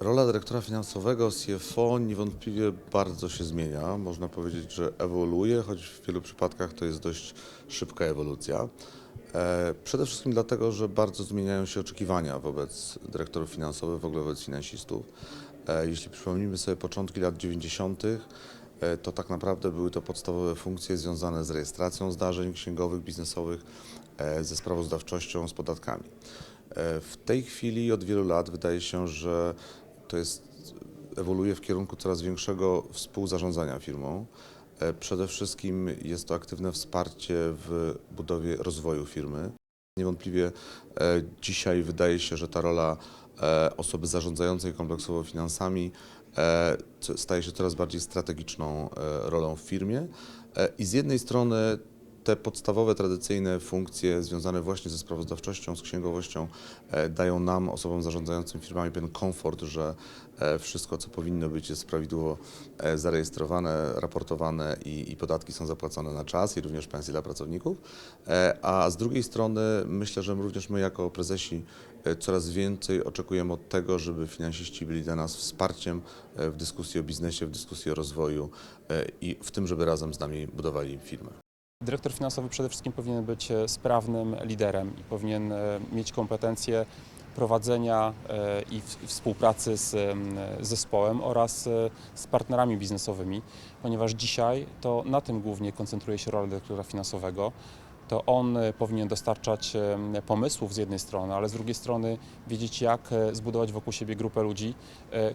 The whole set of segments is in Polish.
Rola dyrektora finansowego CFO niewątpliwie bardzo się zmienia. Można powiedzieć, że ewoluuje, choć w wielu przypadkach to jest dość szybka ewolucja. E, Przede wszystkim dlatego, że bardzo zmieniają się oczekiwania wobec dyrektorów finansowych, w ogóle wobec finansistów. E, Jeśli przypomnimy sobie początki lat 90., e, to tak naprawdę były to podstawowe funkcje związane z rejestracją zdarzeń księgowych, biznesowych, ze sprawozdawczością, z podatkami. W tej chwili od wielu lat wydaje się, że to jest, ewoluuje w kierunku coraz większego współzarządzania firmą. E, Przede wszystkim jest to aktywne wsparcie w budowie rozwoju firmy. Niewątpliwie e, dzisiaj wydaje się, że ta rola e, osoby zarządzającej kompleksowo finansami staje się coraz bardziej strategiczną rolą w firmie. I z jednej strony te podstawowe, tradycyjne funkcje związane właśnie ze sprawozdawczością, z księgowością e, dają nam, osobom zarządzającym firmami, pewien komfort, że e, wszystko, co powinno być, jest prawidłowo e, zarejestrowane, raportowane i, i podatki są zapłacone na czas i również pensje dla pracowników. A z drugiej strony myślę, że również my jako prezesi coraz więcej oczekujemy od tego, żeby finansiści byli dla nas wsparciem w dyskusji o biznesie, w dyskusji o rozwoju i w tym, żeby razem z nami budowali firmę. Dyrektor finansowy przede wszystkim powinien być e, sprawnym liderem i powinien e, mieć kompetencje prowadzenia e, i współpracy z em, zespołem oraz z partnerami biznesowymi, ponieważ dzisiaj to na tym głównie koncentruje się rola dyrektora finansowego. To on powinien dostarczać pomysłów z jednej strony, ale z drugiej strony wiedzieć, jak zbudować wokół siebie grupę ludzi,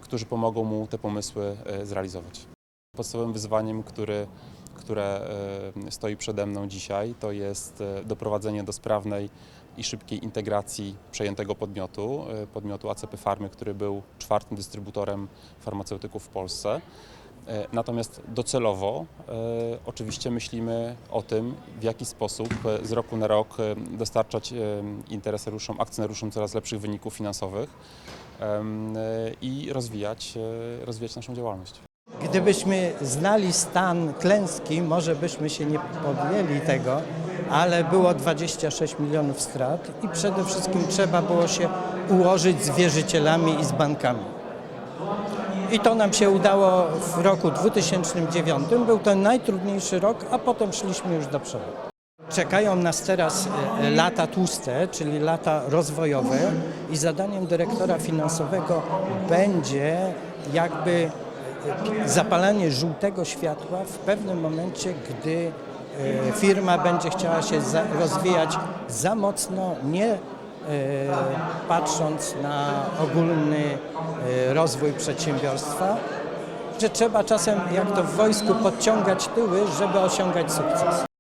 którzy pomogą mu te pomysły zrealizować. Podstawowym wyzwaniem, który które e, stoi przede mną dzisiaj, to jest e, doprowadzenie do sprawnej i szybkiej integracji przejętego podmiotu, e, podmiotu ACP Farmy, który był czwartym dystrybutorem farmaceutyków w Polsce. Natomiast docelowo oczywiście myślimy o tym, w jaki sposób z roku na rok dostarczać interesariuszom, akcjonariuszom coraz lepszych wyników finansowych i rozwijać, rozwijać naszą działalność. Gdybyśmy znali stan klęski, może byśmy się nie podjęli tego, ale było 26 milionów strat i przede wszystkim trzeba było się ułożyć z wierzycielami i z bankami. I to nam się udało w roku 2009. Był to najtrudniejszy rok, a potem szliśmy już do przodu. Czekają nas teraz e, lata tłuste, czyli lata rozwojowe i zadaniem dyrektora finansowego będzie jakby e, zapalanie żółtego światła w pewnym momencie, gdy e, firma będzie chciała się rozwijać za mocno, nie e, patrząc na ogólny e, rozwój przedsiębiorstwa, że trzeba czasem, jak to w wojsku, podciągać tyły, żeby osiągać sukces.